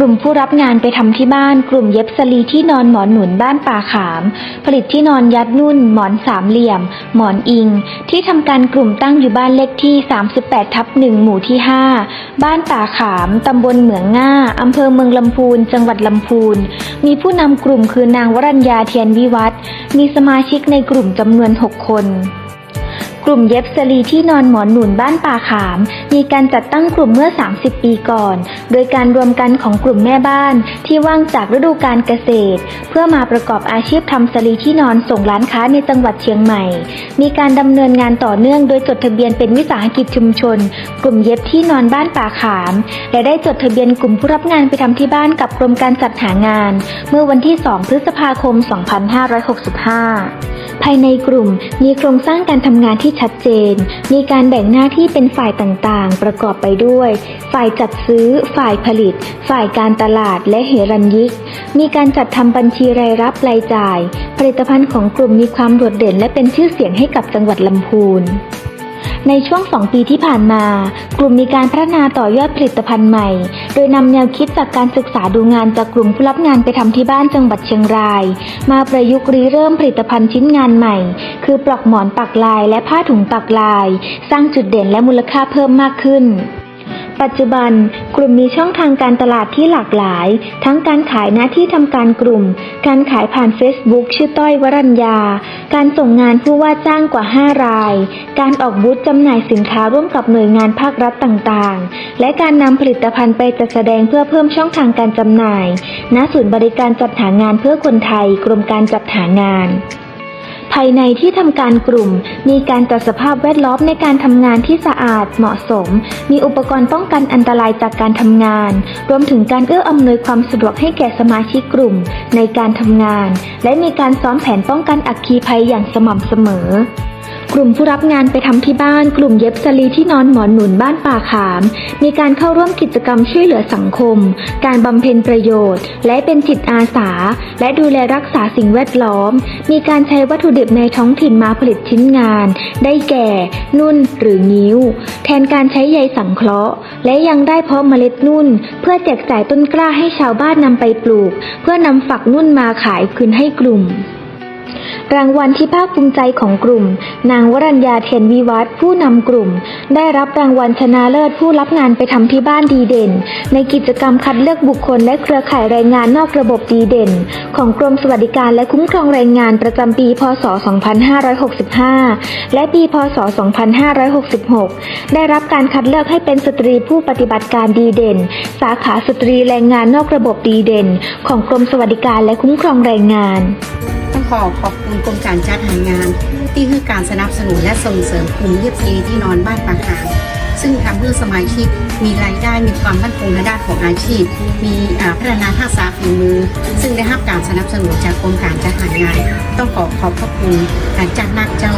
กลุ่มผู้รับงานไปทำที่บ้าน กลุ่มเย็บสลีที่นอนหมอนหนุนบ้านป่าขาม ผลิตที่นอนยัดนุ่น หมอนสามเหลี่ยม หมอนอิง ที่ทำการกลุ่มตั้งอยู่บ้านเลขที่ 38ทับหหมู่ที่ 5 บ้านป่าขามตำบลเหมืองง่าอำเภอเมืองลำพูน จังหวัดลำพูน มีผู้นำกลุ่มคือนางวรัญญาเทียนวิวัฒน์มีสมาชิกในกลุ่มจำนวน 6 คน กลุ่มเย็บสลีที่นอนหมอนหนุนบ้านป่าขาม มีการจัดตั้งกลุ่มเมื่อ 30 ปีก่อน โดยการรวมกันของกลุ่มแม่บ้านที่ว่างจากฤดูการเกษตร เพื่อมาประกอบอาชีพทำสลีที่นอนส่งร้านค้าในจังหวัดเชียงใหม่ มีการดำเนินงานต่อเนื่องโดยจดทะเบียนเป็นวิสาหกิจชุมชน กลุ่มเย็บที่นอนบ้านป่าขาม และได้จดทะเบียนกลุ่มผู้รับงานไปทำที่บ้านกับกรมการจัดหางาน เมื่อวันที่ 2 พฤษภาคม 2565 ภายในกลุ่มมีโครงสร้างการทำงานที่ชัดเจน มีการแบ่งหน้าที่เป็นฝ่ายต่างๆ ประกอบไปด้วย ฝ่ายจัดซื้อ ฝ่ายผลิต ฝ่ายการตลาดและเฮรัญยิก มีการจัดทำบัญชีรายรับรายจ่าย ผลิตภัณฑ์ของกลุ่มมีความโดดเด่นและเป็นชื่อเสียงให้กับจังหวัดลำพูน ในช่วง 2 ปีที่ผ่านมา กลุ่มมีการพัฒนาต่อยอดผลิตภัณฑ์ใหม่ โดยนำแนวคิดจากการศึกษาดูงานจากกลุ่มผู้รับงานไปทำที่บ้านจังหวัดเชียงราย มาประยุกต์ริเริ่มผลิตภัณฑ์ชิ้นงานใหม่ คือปลอกหมอนปักลายและผ้าถุงปักลาย สร้างจุดเด่นและมูลค่าเพิ่มมากขึ้น ปัจจุบัน กลุ่มมีช่องทางการตลาดที่หลากหลาย ทั้งการขายหน้าที่ทำการกลุ่ม การขายผ่าน Facebook ชื่อต้อยวรัญญา การส่งงานผู้ว่าจ้างกว่า 5 ราย การออกบูธจำหน่ายสินค้าร่วมกับหน่วยงานภาครัฐต่างๆ และการนำผลิตภัณฑ์ไปจัดแสดงเพื่อเพิ่มช่องทางการจำหน่าย ณ ศูนย์บริการจัดหางานเพื่อคนไทย กรมการจัดหางานายในที่ทำการกลุ่ม มีการจัดสภาพแวดล้อมในการทำงานที่สะอาดเหมาะสม มีอุปกรณ์ป้องกันอันตรายจากการทำงาน รวมถึงการเอื้ออำนวยความสะดวกให้แก่สมาชิกกลุ่ม ในการทำงาน และมีการซ้อมแผนป้องกันอัคคีภัยอย่างสม่ำเสมอ กลุ่มผู้รับงานไปทำที่บ้าน กลุ่มเย็บสลีที่นอนหมอนหนุนบ้านป่าขาม มีการเข้าร่วมกิจกรรมช่วยเหลือสังคม การบำเพ็ญประโยชน์ และเป็นจิตอาสา และดูแลรักษาสิ่งแวดล้อม มีการใช้วัตถุดิบในท้องถิ่นมาผลิตชิ้นงาน ได้แก่ นุ่นหรือนิ้ว แทนการใช้ใยสังเคราะห์ และยังได้เพาะเมล็ดนุ่น เพื่อแจกจ่ายต้นกล้าให้ชาวบ้านนำไปปลูก เพื่อนำฝักนุ่นมาขายคืนให้กลุ่ม รางวัลที่ภาคภูมิใจของกลุ่ม นางวรัญญาเทียนวิวัฒน์ผู้นำกลุ่ม ได้รับรางวัลชนะเลิศผู้รับงานไปทำที่บ้านดีเด่น ในกิจกรรมคัดเลือกบุคคลและเครือข่ายแรงงานนอกระบบดีเด่น ของกรมสวัสดิการและคุ้มครองแรงงานประจำปี พศ 2565 และปี พศ 2566 ได้รับการคัดเลือกให้เป็นสตรีผู้ปฏิบัติการดีเด่น สาขาสตรีแรงงานนอกระบบดีเด่น ของกรมสวัสดิการและคุ้มครองแรงงาน ขอขอบคุณกรมการจัดหางาน ที่ให้การสนับสนุนและส่งเสริมกลุ่มเย็บซีที่นอนบ้านปาหางซึ่งทำให้สมาชิกมีรายได้มีความมั่นคงในด้านของอาชีพ มีพัฒนาทักษะฝีมือ ซึ่งได้รับการสนับสนุนจากกรมการจัดหางาน ต้องขอขอบพระคุณการจัดนักเจ้า